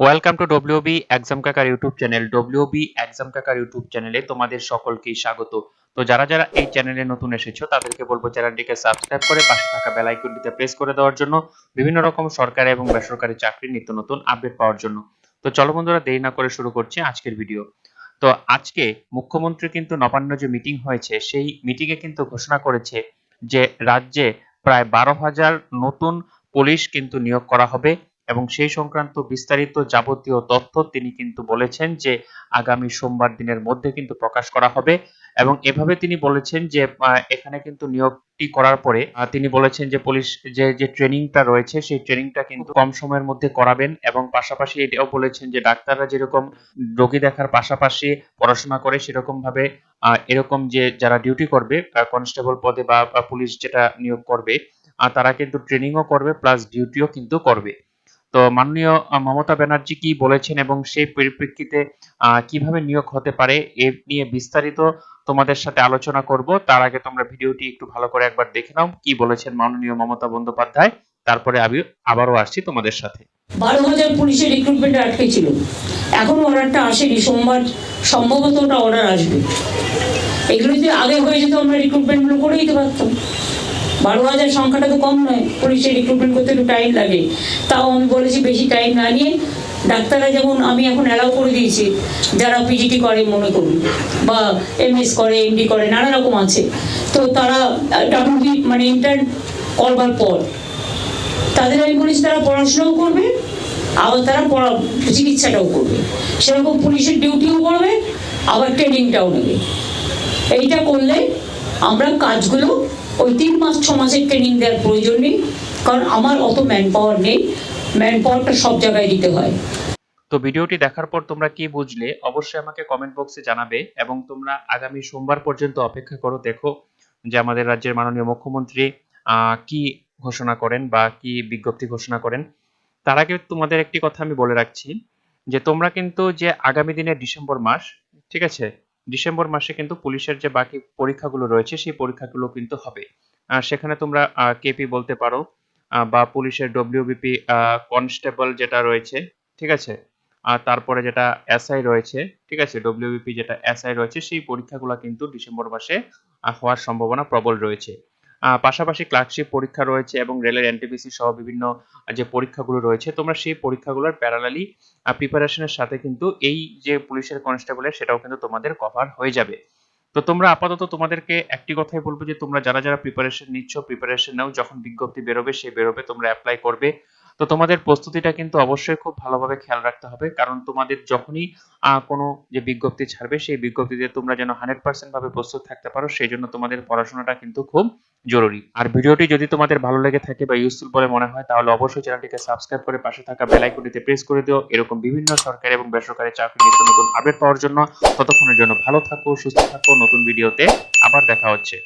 Welcome to WB exam কাকার YouTube channel WB exam কাকার YouTube চ্যানেলে তোমাদের সকলকেই স্বাগত। তো যারা যারা এই চ্যানেলে নতুন এসেছ, তাদেরকে বলব চ্যানেলটিকে সাবস্ক্রাইব করে পাশে থাকা বেল আইকনটিতে প্রেস করে দেওয়ার জন্য বিভিন্ন রকম সরকারি এবং বেসরকারি চাকরির নিত্য নতুন আপডেট পাওয়ার জন্য। তো চলো বন্ধুরা, দেরি না করে শুরু করছি আজকের ভিডিও তো আজকে মুখ্যমন্ত্রী কিন্তু নবান্ন যে মিটিং হয়েছে, সেই মিটিংয়ে কিন্তু ঘোষণা করেছে যে রাজ্যে প্রায় বারো হাজার নতুন পুলিশ কিন্তু নিয়োগ করা হবে। এবং সেই সংক্রান্ত বিস্তারিত যাবতীয় তথ্য তিনি কিন্তু বলেছেন যে আগামী সোমবার দিনের মধ্যে কিন্তু প্রকাশ করা হবে এবং এভাবে তিনি বলেছেন যে এখানে কিন্তু নিয়োগটি করার পরে তিনি বলেছেন যে পুলিশ, যে যে ট্রেনিংটা রয়েছে সেই ট্রেনিংটা কিন্তু কম সময়ের মধ্যে করাবেন এবং পাশাপাশি এটাও বলেছেন যে ডাক্তাররা যেরকম রোগী দেখার পাশাপাশি পড়াশোনা করে সেরকম ভাবে এরকম যে, যারা ডিউটি করবে কনস্টেবল পদে বা পুলিশ যেটা নিয়োগ করবে তারা কিন্তু ট্রেনিংও করবে প্লাস ডিউটিও কিন্তু করবে। তো মাননীয় মমতা ব্যানার্জি কি বলেছেন এবং সেই পরিপ্রেক্ষিতে কীভাবে নিয়োগ হতে পারে এ নিয়ে বিস্তারিত তোমাদের সাথে আলোচনা করব। তার আগে তোমরা ভিডিওটি একটু ভালো করে একবার দেখে নাও কি বলেছেন মাননীয় মমতা বন্দ্যোপাধ্যায়। তারপরে আমি আবারও আসছি তোমাদের সাথে। বারো হাজার পুলিশের রিক্রুটমেন্ট আটকে ছিল। এখনও অর্ডারটা আসেনি। সোমবার সম্ভবত ওটা অর্ডার আসবে। এগুলো যদি আগে হয়ে যেত আমরা রিক্রুটমেন্টগুলো করে দিতে পারতাম। বারো হাজার সংখ্যাটা তো কম নয়। পুলিশের রিক্রুটমেন্ট করতে একটু টাইম লাগে। তাও আমি বলেছি বেশি টাইম না নিয়ে ডাক্তাররা যেমন আমি এখন অ্যালাউ করে দিয়েছি, যারা পিজিটি করে মনে করুন বা এমএস করে এমডি করে, নানা রকম আছে। তো তারা ডাব্লিউবি মানে ইন্টার্ন করবার পর তাদের আমি বলেছি তারা পড়াশোনাও করবে, আবার তারা পড়া, চিকিৎসাটাও করবে। সেরকম পুলিশের ডিউটিও করবে, আবার ট্রেনিংটাও নেবে। এইটা করলে আমরা কাজগুলো ওই তিন মাস, ছ মাসের ট্রেনিং দেওয়ার প্রয়োজন নেই, কারণ আমার অত ম্যান পাওয়ার নেই। ম্যান পাওয়ারটা সব জায়গায় দিতে হয়। তো ভিডিওটি দেখার পর তোমরা কি বুঝলে, অবশ্যই আমাকে কমেন্ট বক্সে জানাবে এবং তোমরা আগামী সোমবার পর্যন্ত অপেক্ষা করো, দেখো যে আমাদের রাজ্যের মাননীয় মুখ্যমন্ত্রী কি ঘোষণা করেন বা কি বিজ্ঞপ্তি ঘোষণা করেন। তার আগে তোমাদের একটি কথা আমি বলে রাখছি, যে তোমরা কিন্তু যে আগামী দিনে ডিসেম্বর মাস, ঠিক আছে ডিসেম্বর মাসে কিন্তু পুলিশের যে বাকি পরীক্ষাগুলো রয়েছে, সেই পরীক্ষাগুলো কিন্তু হবে। সেখানে তোমরা কেপি বলতে পারো বা পুলিশের ডব্লিউবিপি কনস্টেবল যেটা রয়েছে, ঠিক আছে? আর তারপরে যেটা এসআই রয়েছে, ঠিক আছে? ডব্লিউবিপি যেটা এসআই রয়েছে, সেই পরীক্ষাগুলো কিন্তু ডিসেম্বর মাসে হওয়ার সম্ভাবনা প্রবল রয়েছে। পাশাপাশি ক্লার্কশিপ পরীক্ষা রয়েছে এবং রেলের এনটিপিসি সহ বিভিন্ন যে পরীক্ষাগুলো রয়েছে, তোমরা সেই পরীক্ষাগুলোর প্যারালালি প্রিপারেশনের সাথে কিন্তু এই যে পুলিশের কনস্টেবলের সেটাও কিন্তু তোমাদের কভার হয়ে যাবে। তো তোমরা আপাতত তোমাদেরকে একটি কথাই বলব যে, তোমরা যারা যারা প্রিপারেশন নিচ্ছ প্রিপারেশন নাও, যখন বিজ্ঞপ্তি বেরোবে, সে বেরোবে, তোমরা অ্যাপ্লাই করবে। তো তোমাদের প্রস্তুতিটা কিন্তু অবশ্যই খুব ভালোভাবে খেয়াল রাখতে হবে, কারণ তোমাদের যখনই কোনো যে বিজ্ঞপ্তি ছাড়বে, সেই বিজ্ঞপ্তিতে তোমরা যেন হান্ড্রেড পার্সেন্ট ভাবে প্রস্তুত থাকতে পারো, সেই জন্য তোমাদের পড়াশোনাটা কিন্তু খুব জরুরি। আর ভিডিওটি যদি তোমাদের ভালো লেগে থাকে বা ইউজফুল বলে মনে হয়, তাহলে অবশ্যই চ্যানেলটিকে সাবস্ক্রাইব করে পাশে থাকা বেল আইকনটিতে প্রেস করে দিও। এরকম বিভিন্ন সরকারি এবং বেসরকারি চাকরি নিত্য নতুন আপডেট পাওয়ার জন্য। ততক্ষণের জন্য ভালো থাকো, সুস্থ থাকো। নতুন ভিডিওতে আবার দেখা হচ্ছে।